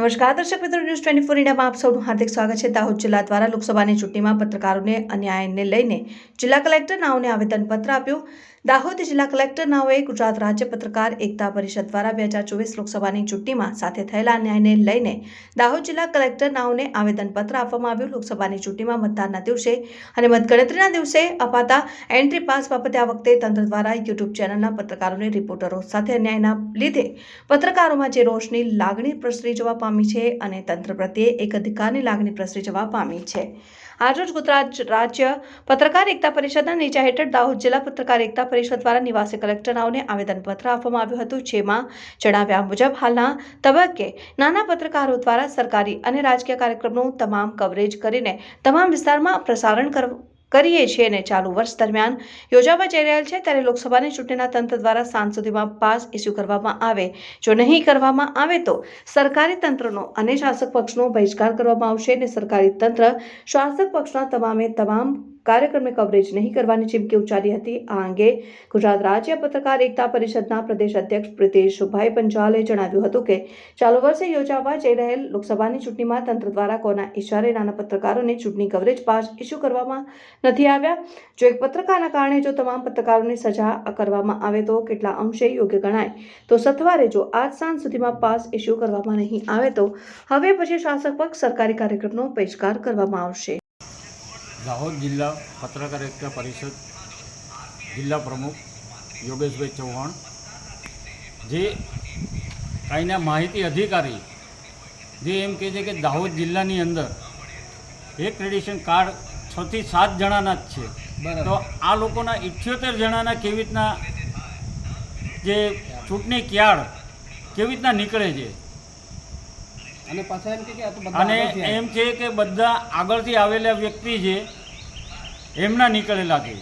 નમસ્કાર, દર્શક મિત્રો, ન્યૂઝ ટ્વેન્ટી ફોર ઇન્ડિયામાં આપ સૌનું હાર્દિક સ્વાગત છે. દાહોદ જિલ્લા દ્વારા લોકસભાની ચૂંટણીમાં પત્રકારોને અન્યાયને લઈને જિલ્લા કલેક્ટર નાઓને આવેદનપત્ર આપ્યું. દાહોદ જિલ્લા કલેક્ટર નાઓએ ગુજરાત રાજ્ય પત્રકાર એકતા પરિષદ દ્વારા બે હજાર ચોવીસ લોકસભાની ચૂંટણીમાં સાથે થયેલા અન્યાયને લઈને દાહોદ જિલ્લા કલેક્ટર નાઓને આવેદનપત્ર આપવામાં આવ્યું. લોકસભાની ચૂંટણીમાં મતદાનના દિવસે અને મતગણતરીના દિવસે અપાતા એન્ટ્રી પાસ બાબતે આ વખતે તંત્ર દ્વારા યુટ્યુબ ચેનલના પત્રકારોને રિપોર્ટરો સાથે અન્યાયના લીધે પત્રકારોમાં જે રોષની લાગણી પ્રસરી જવા પામી છે અને તંત્ર પ્રત્યે એક અધિકારની લાગણી પ્રસરી જવા પામી છે. આજરોજ ગુજરાત રાજ્ય પત્રકાર એકતા પરિષદના નીચા હેઠળ દાહોદ જિલ્લા પત્રકાર એકતા પરિષદ દ્વારા નિવાસી કલેક્ટરનાઓને આવેદનપત્ર આપવામાં આવ્યું હતું, જેમાં જણાવ્યા મુજબ હાલના તબક્કે નાના પત્રકારો દ્વારા સરકારી અને રાજકીય કાર્યક્રમનું તમામ કવરેજ કરીને તમામ વિસ્તારમાં પ્રસારણ કર કરીએ છીએ અને ચાલુ વર્ષ દરમિયાન યોજાવા જઈ રહેલ છે ત્યારે લોકસભાની ચૂંટણીના તંત્ર દ્વારા સાંજ સુધીમાં પાસ ઇસ્યુ કરવામાં આવે. જો નહીં કરવામાં આવે તો સરકારી તંત્રનો અને શાસક પક્ષનો બહિષ્કાર કરવામાં આવશે અને સરકારી તંત્ર શાસક પક્ષના તમામે તમામ કાર્યક્રમને કવરેજ નહીં કરવાની ચીમકી ઉચ્ચારી હતી. આ અંગે ગુજરાત રાજ્ય પત્રકાર એકતા પરિષદના પ્રદેશ અધ્યક્ષ પ્રિતેશભાઈ પંચાલે જણાવ્યું હતું કે, ચાલુ વર્ષે યોજાવા જઈ રહેલ લોકસભાની ચૂંટણીમાં તંત્ર દ્વારા કોના ઇશારે નાના પત્રકારોને ચૂંટણી કવરેજ પાસ ઇસ્યુ કરવામાં નથી આવ્યા. જો એક પત્રકારના કારણે જો તમામ પત્રકારોની સજા કરવામાં આવે તો કેટલા અંશે યોગ્ય ગણાય? તો સથવારે જો આજ સાંજ સુધીમાં પાસ ઇસ્યુ કરવામાં નહીં આવે તો હવે પછી શાસક પક્ષ સરકારી કાર્યક્રમનો બહિષ્કાર કરવામાં આવશે. દાહોદ જિલ્લા પત્રકાર એકતા પરિષદ જિલ્લા પ્રમુખ યોગેશભાઈ ચૌહાણ જે કાંઈના માહિતી અધિકારી જે એમ કહે છે કે દાહોદ જિલ્લાની અંદર એક ક્રેડિશન કાર્ડ છથી સાત જણાના જ છે. તો આ લોકોના ઇઠ્યોતેર જણાના કેવી રીતના જે ચૂંટણી ક્યાળ કેવી રીતના નીકળે છે? અને પાછા એમ કે કે આ તો બધા અને આગળથી આવ્યા. એમ છે કે બધા આગળથી આવેલા વ્યક્તિ છે એમના નીકળેલા છે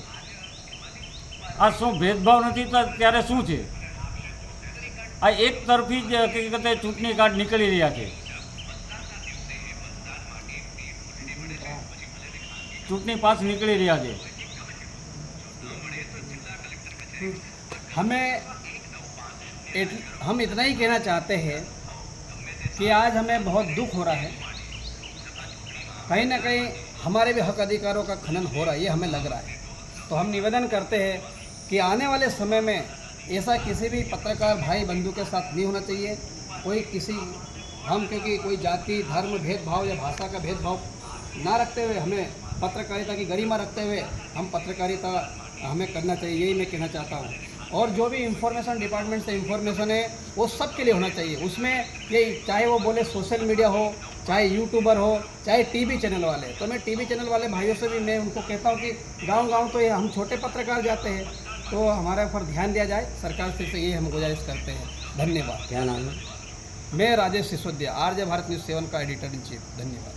આ શું ભેદભાવ નથી તો ત્યારે શું છે આ એક તરફી જ હકીકતે ચૂંટણી કાર્ડ નીકળી રહ્યા છે ચૂંટણી પાસ નીકળી રહ્યા છે हमें इट- हम इतना ही कहना चाहते हैं कि आज हमें बहुत दुख हो रहा है। कहीं ना कहीं हमारे भी हक अधिकारों का खनन हो रहा है, ये हमें लग रहा है। तो हम निवेदन करते हैं कि आने वाले समय में ऐसा किसी भी पत्रकार भाई बंधु के साथ नहीं होना चाहिए। कोई किसी हम क्योंकि कोई जाति, धर्म, भेदभाव या भाषा का भेदभाव ना रखते हुए, हमें पत्रकारिता की गरिमा रखते हुए हम पत्रकारिता हमें करना चाहिए, यही मैं कहना चाहता हूँ। और जो भी इंफॉर्मेशन डिपार्टमेंट से इंफॉर्मेशन है वो सबके लिए होना चाहिए। उसमें ये चाहे वो बोले सोशल मीडिया हो चाहे यूट्यूबर हो चाहे टीवी चैनल वाले। तो मैं टीवी चैनल वाले भाइयों से भी मैं उनको कहता हूँ कि गाँव गाँव तो ये हम छोटे पत्रकार जाते हैं तो हमारे ऊपर ध्यान दिया जाए सरकार से से ये हम गुजारिश करते हैं। धन्यवाद। क्या नाम है? मैं Rajesh Sisodia RJ Bharat news seven का एडिटर इन चीफ धन्यवाद।